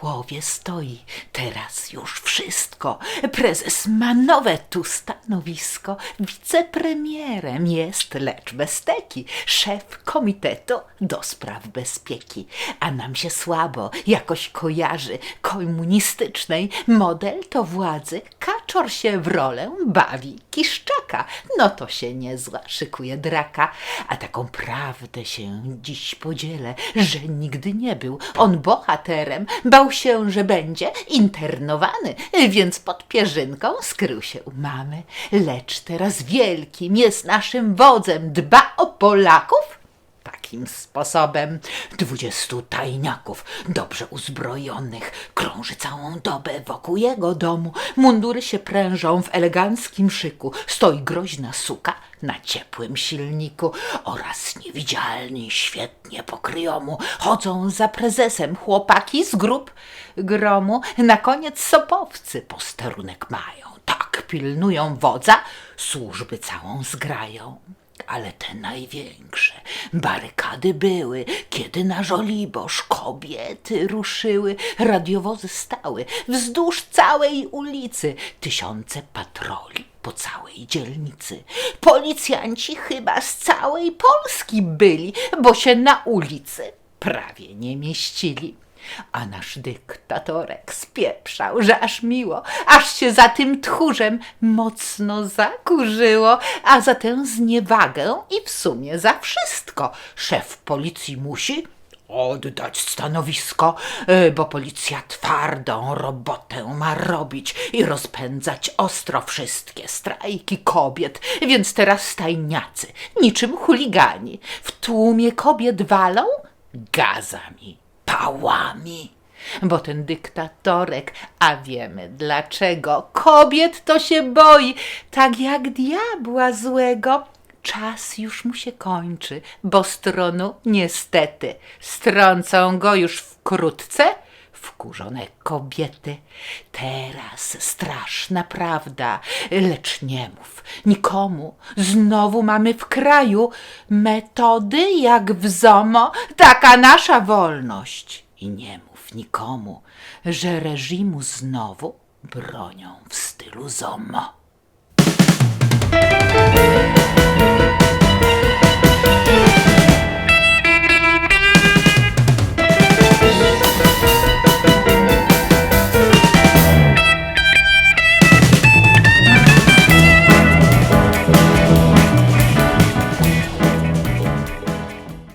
głowie stoi. Teraz już wszystko. Prezes ma nowe tu stanowisko. Wicepremierem jest, lecz bez teki. Szef komitetu do spraw bezpieki. A nam się słabo jakoś kojarzy komunistycznej. Model to władzy. Kaczor się w rolę bawi No to się niezła szykuje draka. A taką prawdę się dziś podzielę, że nigdy nie był on bohaterem. Bał się, że będzie internowany, więc pod pierzynką skrył się u mamy. Lecz teraz wielkim jest naszym wodzem, dba o Polaków Takim sposobem dwudziestu tajniaków, dobrze uzbrojonych, krąży całą dobę wokół jego domu. Mundury się prężą w eleganckim szyku, stoi groźna suka na ciepłym silniku oraz niewidzialni świetnie pokryjomu chodzą za prezesem chłopaki z grup gromu. Na koniec sopowcy posterunek mają, tak pilnują wodza, służby całą zgrają. Ale te największe barykady były, kiedy na Żoliborz kobiety ruszyły, radiowozy stały wzdłuż całej ulicy, tysiące patroli po całej dzielnicy. Policjanci chyba z całej Polski byli, bo się na ulicy prawie nie mieścili. A nasz dyktatorek spieprzał, że aż miło, aż się za tym tchórzem mocno zakurzyło, a za tę zniewagę i w sumie za wszystko. Szef policji musi oddać stanowisko, y, bo policja twardą robotę ma robić i rozpędzać ostro wszystkie strajki kobiet, więc teraz stajniacy, niczym chuligani, w tłumie kobiet walą? Gazami pałami. Bo ten dyktatorek, a wiemy dlaczego, kobiet to się boi, tak jak diabła złego. Czas już mu się kończy, bo stronu niestety strącą go już wkrótce wkurzone kobiety. Teraz straszna prawda, lecz nie mów nikomu. Znowu mamy w kraju metody jak w ZOMO, taka nasza wolność. I nie mów nikomu, że reżimu znowu bronią w stylu ZOMO.